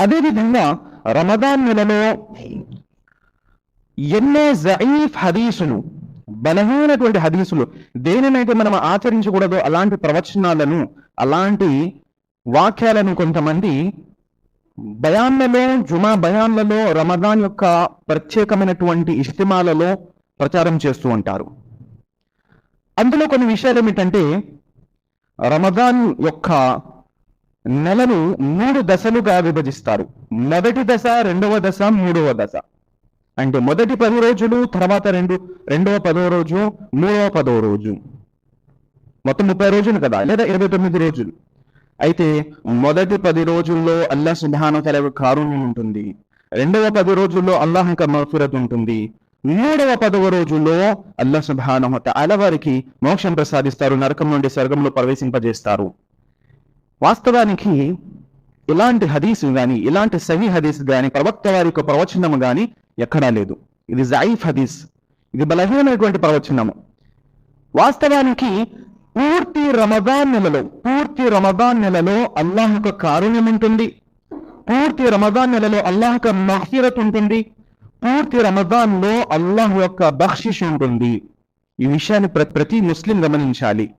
అదేవిధంగా రమదాన్ నెలలో ఎన్నో జయీఫ్ హదీసులు బలహీనటువంటి హదీసులు దేనినైతే మనం ఆచరించకూడదో అలాంటి ప్రవచనాలను అలాంటి వాక్యాలను కొంతమంది బయాన్లలో జుమా బయాన్లలో రమదాన్ యొక్క ప్రత్యేకమైనటువంటి ఇష్టిమాలలో ప్రచారం చేస్తూ ఉంటారు. అందులో కొన్ని విషయాలు ఏమిటంటే రమదాన్ యొక్క నెలను మూడు దశలుగా విభజిస్తారు. మొదటి దశ రెండవ దశ మూడవ దశ. అంటే మొదటి పది రోజులు తర్వాత రెండు రెండవ పదవ రోజు మూడవ పదవ రోజు. మొత్తం ముప్పై రోజులు కదా లేదా ఇరవై తొమ్మిది రోజులు. అయితే మొదటి పది రోజుల్లో అల్లా సుధాన తల కారుణ్యం ఉంటుంది. రెండవ పది రోజుల్లో అల్లాహ్ యొక్క ఉంటుంది. మూడవ పదవ రోజుల్లో అల్లా సుబ్హాన తల వారికి మోక్షం ప్రసాదిస్తారు నరకం నుండి స్వర్గంలో ప్రవేశింపజేస్తారు. వాస్తవానికి ఇలాంటి హదీసు గాని ఇలాంటి సహీ హదీస్ గాని ప్రవక్త వారి యొక్క ప్రవచనము గాని ఎక్కడా లేదు. ఇది జాయిఫ్ హదీస్. ఇది బలహీనమైనటువంటి ప్రవచనము. వాస్తవానికి పూర్తి రమదాన్ నెలలో పూర్తి రమదాన్ నెలలో అల్లాహ్ యొక్క కారుణ్యం ఉంటుంది. పూర్తి రమదాన్ నెలలో అల్లాహ్ యొక్క మహిరత్ ఉంటుంది. పూర్తి రమదాన్లో అల్లాహ్ యొక్క బక్షిష్ ఉంటుంది. ఈ విషయాన్ని ప్ర- ప్రతి ముస్లిం గమనించాలి.